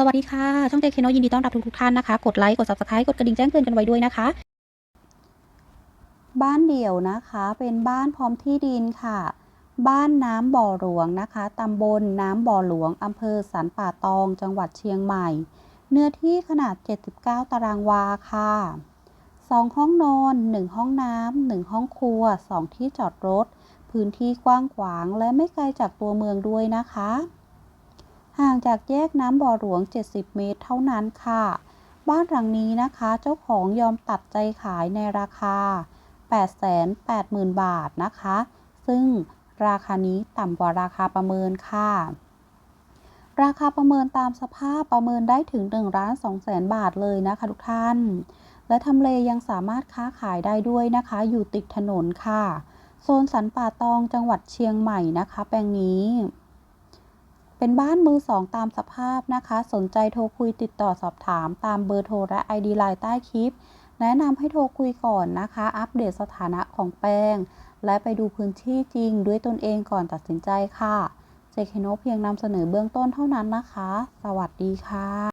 สวัสดีค่ะ ช่องเจเคโนยินดีต้อนรับทุกทุกท่านนะคะ กดไลค์ กด subscribe กดกระดิ่งแจ้งเตือนกันไว้ด้วยนะคะ บ้านเดี่ยวนะคะ เป็นบ้านพร้อมที่ดินค่ะ บ้านน้ำบ่อหลวงนะคะตำบลน้ำบ่อหลวงอำเภอสันป่าตอง จังหวัดเชียงใหม่ เนื้อที่ขนาด 79 ตารางวาค่ะ2ห้องนอน1ห้องน้ำ1ห้องครัว2ที่จอดรถ พื้นที่กว้างขวางและไม่ไกลจากตัวเมืองด้วยนะคะ ห่างจากแยกน้ำบ่อหลวง 70 เมตรเท่านั้นค่ะ บ้านหลังนี้นะคะ เจ้าของยอมตัดใจขายในราคา 880,000 บาทนะคะ ซึ่งราคานี้ต่ำกว่าราคาประเมินค่ะ ราคาประเมินตามสภาพประเมินได้ถึง1ล้าน2แสนบาทเลยนะคะทุกท่าน และทำเลยังสามารถค้าขายได้ด้วยนะคะ อยู่ติดถนนค่ะ โซนสันป่าตองจังหวัดเชียงใหม่นะคะ แปลงนี้ เป็นบ้านมือสองตามสภาพนะคะ สนใจโทรคุยติดต่อสอบถาม ตามเบอร์โทรและ ID ไลน์ใต้คลิป แนะนำให้โทรคุยก่อนนะคะ อัปเดตสถานะของแปลง และไปดูพื้นที่จริงด้วยตนเองก่อนตัดสินใจค่ะ เจคโนเพียงนำเสนอเบื้องต้นเท่านั้นนะคะ สวัสดีค่ะ